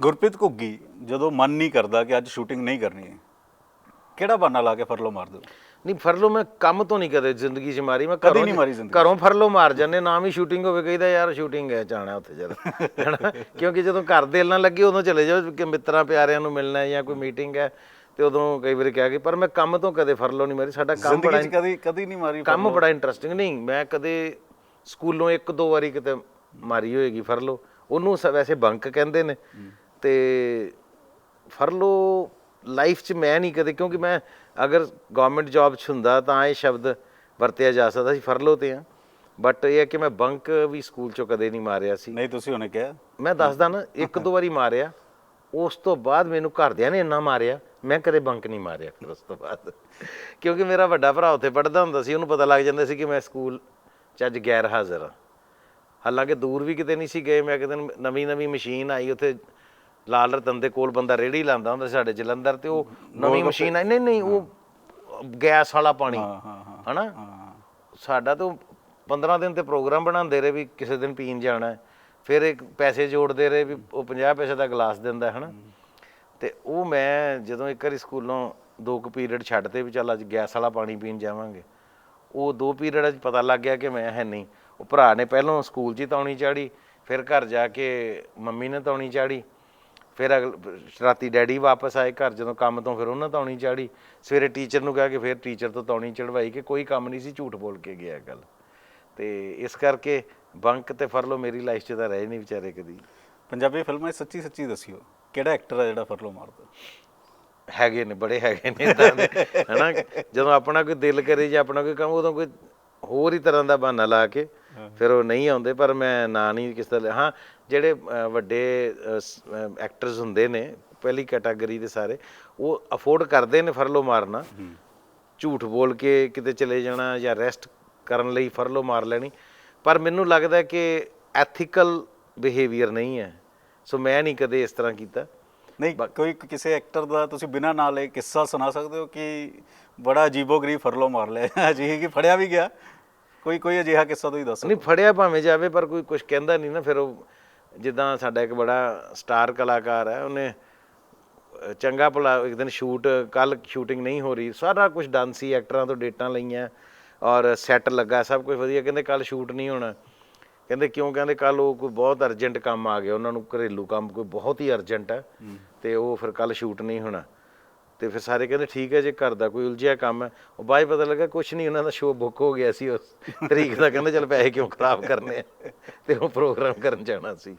ਗੁਰਪ੍ਰੀਤ ਘੁੱਗੀ ਜਦੋਂ ਮਨ ਨਹੀਂ ਕਰਦਾ ਕਿ ਅੱਜ ਸ਼ੂਟਿੰਗ ਨਹੀਂ ਕਰਨੀ ਹੈ ਕਿਹੜਾ ਬਹਾਨਾ ਲਾ ਕੇ ਫਰਲੋ ਮਾਰ ਦਿਓ? ਨਹੀਂ ਫਰਲੋ ਮੈਂ ਕੰਮ ਤੋਂ ਨਹੀਂ ਕਦੇ ਜ਼ਿੰਦਗੀ 'ਚ ਮਾਰੀ ਮੈਂ ਕਦੀ ਨਹੀਂ ਮਾਰੀ ਜ਼ਿੰਦਗੀ। ਘਰੋਂ ਫਰਲੋ ਮਾਰ ਜਾਂਦੇ ਨਾਮ ਹੀ ਸ਼ੂਟਿੰਗ ਹੋਵੇ ਕਹੀਦਾ ਯਾਰ ਸ਼ੂਟਿੰਗ ਹੈ ਜਾਣਾ ਉੱਥੇ ਜਦ। ਕਿਉਂਕਿ ਜਦੋਂ ਘਰ ਦਿਲ ਨਾਲ ਲੱਗੇ ਉਦੋਂ ਚਲੇ ਜਾਓ ਕਿ ਮਿੱਤਰਾਂ ਪਿਆਰਿਆਂ ਨੂੰ ਮਿਲਣਾ ਹੈ ਜਾਂ ਕੋਈ ਮੀਟਿੰਗ ਹੈ ਤੇ ਉਦੋਂ ਕਈ ਵਾਰੀ ਕਹਿ ਗਏ ਪਰ ਮੈਂ ਕੰਮ ਤੋਂ ਕਦੇ ਫਰਲੋ ਨਹੀਂ ਮਾਰੀ ਸਾਡਾ ਕੰਮ ਬੜਾ ਕਦੀ ਕਦੀ ਨਹੀਂ ਮਾਰੀ ਕੰਮ ਬੜਾ ਇੰਟਰਸਟਿੰਗ ਨਹੀਂ ਮੈਂ ਕਦੇ ਸਕੂਲੋਂ ਇੱਕ ਦੋ ਵਾਰੀ ਕਿਤੇ ਮਾਰੀ ਹੋਏਗੀ ਫਰਲੋ ਉਹਨੂੰ ਵੈਸੇ ਬੰਕ ਕਹਿੰਦੇ ਨੇ। ਤੇ ਫਰਲੋ ਲਾਈਫ 'ਚ ਮੈਂ ਨਹੀਂ ਕਦੇ ਕਿਉਂਕਿ ਮੈਂ ਅਗਰ ਗਵਰਨਮੈਂਟ ਜੌਬ 'ਚ ਹੁੰਦਾ ਤਾਂ ਇਹ ਸ਼ਬਦ ਵਰਤਿਆ ਜਾ ਸਕਦਾ ਸੀ ਫਰਲੋ ਤੇ ਆ ਬਟ ਇਹ ਹੈ ਕਿ ਮੈਂ ਬੰਕ ਵੀ ਸਕੂਲ 'ਚੋਂ ਕਦੇ ਨਹੀਂ ਮਾਰਿਆ ਸੀ। ਨਹੀਂ ਤੁਸੀਂ ਉਹਨੇ ਕਿਹਾ। ਮੈਂ ਦੱਸਦਾ ਨਾ ਇੱਕ ਦੋ ਵਾਰੀ ਮਾਰਿਆ। ਉਸ ਤੋਂ ਬਾਅਦ ਮੈਨੂੰ ਘਰਦਿਆਂ ਨੇ ਇੰਨਾ ਮਾਰਿਆ ਮੈਂ ਕਦੇ ਬੰਕ ਨਹੀਂ ਮਾਰਿਆ ਫਿਰ ਉਸ ਤੋਂ ਬਾਅਦ। ਕਿਉਂਕਿ ਮੇਰਾ ਵੱਡਾ ਭਰਾ ਉੱਥੇ ਪੜਦਾ ਹੁੰਦਾ ਸੀ ਉਹਨੂੰ ਪਤਾ ਲੱਗ ਜਾਂਦਾ ਸੀ ਕਿ ਮੈਂ ਸਕੂਲ 'ਚ ਅੱਜ ਗੈਰ ਹਾਜ਼ਰ ਹਾਂ। ਹਾਲਾਂਕਿ ਦੂਰ ਵੀ ਕਿਤੇ ਨਹੀਂ ਸੀ ਗਏ ਮੈਂ ਕਿਤੇ ਨਵੀਂ ਨਵੀਂ ਮਸ਼ੀਨ ਆਈ ਉੱਥੇ ਲਾਲ ਰਤਨ ਦੇ ਕੋਲ ਬੰਦਾ ਰੇੜੀ ਲਾਉਂਦਾ ਹੁੰਦਾ ਸੀ ਸਾਡੇ ਜਲੰਧਰ ਤੇ ਉਹ ਨਵੀਂ ਮਸ਼ੀਨ ਆਈ। ਨਹੀਂ ਨਹੀਂ ਉਹ ਗੈਸ ਵਾਲਾ ਪਾਣੀ। ਹਾਂ ਹਾਂ ਹਾਂ। ਹਨਾ? ਸਾਡਾ ਤਾਂ 15 ਦਿਨ ਤੇ ਪ੍ਰੋਗਰਾਮ ਬਣਾਉਂਦੇ ਰਹੇ ਵੀ ਕਿਸੇ ਦਿਨ ਪੀਣ ਜਾਣਾ। ਫਿਰ ਇੱਕ ਪੈਸੇ ਜੋੜਦੇ ਰਹੇ ਵੀ ਉਹ 50 ਪੈਸੇ ਦਾ ਗਲਾਸ ਦਿੰਦਾ ਹਨਾ? ਤੇ ਉਹ ਮੈਂ ਜਦੋਂ ਇੱਕ ਵਾਰੀ ਸਕੂਲੋਂ ਦੋ ਕੁ ਪੀਰੀਅਡ ਛੱਡਤੇ ਵੀ ਚੱਲ ਅੱਜ ਗੈਸ ਵਾਲਾ ਪਾਣੀ ਪੀਣ ਜਾਵਾਂਗੇ। ਉਹ ਦੋ ਪੀਰੀਅਡਾਂ 'ਚ ਪਤਾ ਲੱਗ ਗਿਆ ਕਿ ਮੈਂ ਹੈ ਨਹੀਂ। ਉਹ ਭਰਾ ਨੇ ਪਹਿਲਾਂ ਸਕੂਲ 'ਚ ਹੀ ਤੌਣੀ ਚਾੜੀ ਫਿਰ ਘਰ ਜਾ ਕੇ ਮੰਮੀ ਨੇ ਤੌਣੀ ਚਾੜੀ। ਫਿਰ ਅਗਲ ਰਾਤੀ ਡੈਡੀ ਵਾਪਸ ਆਏ ਘਰ ਜਦੋਂ ਕੰਮ ਤੋਂ ਫਿਰ ਉਹਨਾਂ ਤੌਣੀ ਚਾੜੀ। ਸਵੇਰੇ ਟੀਚਰ ਨੂੰ ਕਹਿ ਕੇ ਫਿਰ ਟੀਚਰ ਤੋਂ ਤੌਣੀ ਚੜਵਾਈ ਕਿ ਕੋਈ ਕੰਮ ਨਹੀਂ ਸੀ ਝੂਠ ਬੋਲ ਕੇ ਗਿਆ ਗੱਲ। ਤੇ ਇਸ ਕਰਕੇ ਬੰਕ ਤੇ ਫਰਲੋ ਮੇਰੀ ਲਾਈਫ 'ਚ ਤਾਂ ਰਹੇ ਨਹੀਂ ਵਿਚਾਰੇ ਕਦੀ। ਪੰਜਾਬੀ ਫਿਲਮਾਂ ਸੱਚੀ ਸੱਚੀ ਦੱਸਿਓ ਕਿਹੜਾ ਐਕਟਰ ਹੈ ਜਿਹੜਾ ਫਰਲੋ ਮਾਰਦਾ? ਹੈਗੇ ਨੇ ਬੜੇ ਹੈਗੇ ਨੇ ਦੇ। ਹਨਾ ਜਦੋਂ ਆਪਣਾ ਕੋਈ ਦਿਲ ਕਰੇ ਜਾਂ ਆਪਣਾ ਕੋਈ ਕੰਮ ਉਦੋਂ ਕੋਈ ਹੋਰ ਹੀ ਤਰ੍ਹਾਂ ਦਾ ਬਹਾਨਾ ਲਾ ਕੇ ਫਿਰ ਉਹ ਨਹੀਂ ਆਉਂਦੇ ਪਰ ਮੈਂ ਨਾਂ ਨਹੀਂ ਕਿਸ ਦਾ ਲਿਆ। ਹਾਂ ਜਿਹੜੇ ਵੱਡੇ ਐਕਟਰਸ ਹੁੰਦੇ ਨੇ ਪਹਿਲੀ ਕੈਟਾਗਰੀ ਦੇ ਸਾਰੇ ਉਹ ਅਫੋਰਡ ਕਰਦੇ ਨੇ ਫਰਲੋ ਮਾਰਨਾ। ਝੂਠ ਬੋਲ ਕੇ ਕਿਤੇ ਚਲੇ ਜਾਣਾ ਜਾਂ ਰੈਸਟ ਕਰਨ ਲਈ ਫਰਲੋ ਮਾਰ ਲੈਣੀ। ਪਰ ਮੈਨੂੰ ਲੱਗਦਾ ਕਿ ਐਥੀਕਲ ਬਿਹੇਵੀਅਰ ਨਹੀਂ ਹੈ। ਸੋ ਮੈਂ ਨਹੀਂ ਕਦੇ ਇਸ ਤਰ੍ਹਾਂ ਕੀਤਾ। ਨਹੀਂ ਕੋਈ ਕਿਸੇ ਐਕਟਰ ਦਾ ਤੁਸੀਂ ਬਿਨਾਂ ਨਾਂ ਲਏ ਕਿੱਸਾ ਸੁਣਾ ਸਕਦੇ ਹੋ ਕਿ ਬੜਾ ਅਜੀਬੋ-ਗਰੀਬ ਫਰਲੋ ਮਾਰ ਲਿਆ। ਅਜਿਹੇ ਕਿ ਫੜਿਆ ਵੀ ਗਿਆ? ਕੋਈ ਕੋਈ ਅਜਿਹਾ ਕਿੱਸਾ ਤੁਸੀਂ ਦੱਸੋ। ਨਹੀਂ ਫੜਿਆ ਭਾਵੇਂ ਜਾਵੇ ਪਰ ਕੋਈ ਕੁਝ ਕਹਿੰਦਾ ਨਹੀਂ ਨਾ ਫਿਰ ਉਹ ਜਿੱਦਾਂ ਸਾਡਾ ਇੱਕ ਬੜਾ ਸਟਾਰ ਕਲਾਕਾਰ ਹੈ ਉਹਨੇ ਚੰਗਾ ਭਲਾ ਇੱਕ ਦਿਨ ਸ਼ੂਟ ਕੱਲ ਸ਼ੂਟਿੰਗ ਨਹੀਂ ਹੋ ਰਹੀ ਸਾਰਾ ਕੁਝ ਡਨ ਸੀ ਐਕਟਰਾਂ ਤੋਂ ਡੇਟਾਂ ਲਈਆਂ ਔਰ ਸੈੱਟ ਲੱਗਾ ਸਭ ਕੁਝ ਵਧੀਆ ਕਹਿੰਦੇ ਕੱਲ ਸ਼ੂਟ ਨਹੀਂ ਹੋਣਾ। ਕਹਿੰਦੇ ਕਿਉਂ ਕਹਿੰਦੇ ਕੱਲ ਉਹ ਕੋਈ ਬਹੁਤ ਅਰਜੈਂਟ ਕੰਮ ਆ ਗਿਆ ਉਹਨਾਂ ਨੂੰ ਘਰੇਲੂ ਕੰਮ ਕੋਈ ਬਹੁਤ ਹੀ ਅਰਜੈਂਟ ਹੈ ਤੇ ਉਹ ਫਿਰ ਕੱਲ ਸ਼ੂਟ ਨਹੀਂ ਹੋਣਾ। ਤੇ ਫਿਰ ਸਾਰੇ ਕਹਿੰਦੇ, ਠੀਕ ਹੈ ਜੇ ਘਰ ਦਾ ਕੋਈ ਉਲਝਿਆ ਕੰਮ ਹੈ। ਉਹ ਬਾਅਦ 'ਚ ਪਤਾ ਲੱਗਾ ਕੁਝ ਨਹੀਂ, ਉਹਨਾਂ ਦਾ ਸ਼ੋਅ ਬੁੱਕ ਹੋ ਗਿਆ ਸੀ ਉਸ ਤਰੀਕ ਦਾ। ਕਹਿੰਦੇ, ਚਲ ਪੈਸੇ ਕਿਉਂ ਖਰਾਬ ਕਰਨੇ ਆ? ਤੇ ਉਹ ਪ੍ਰੋਗਰਾਮ ਕਰਨ ਜਾਣਾ ਸੀ।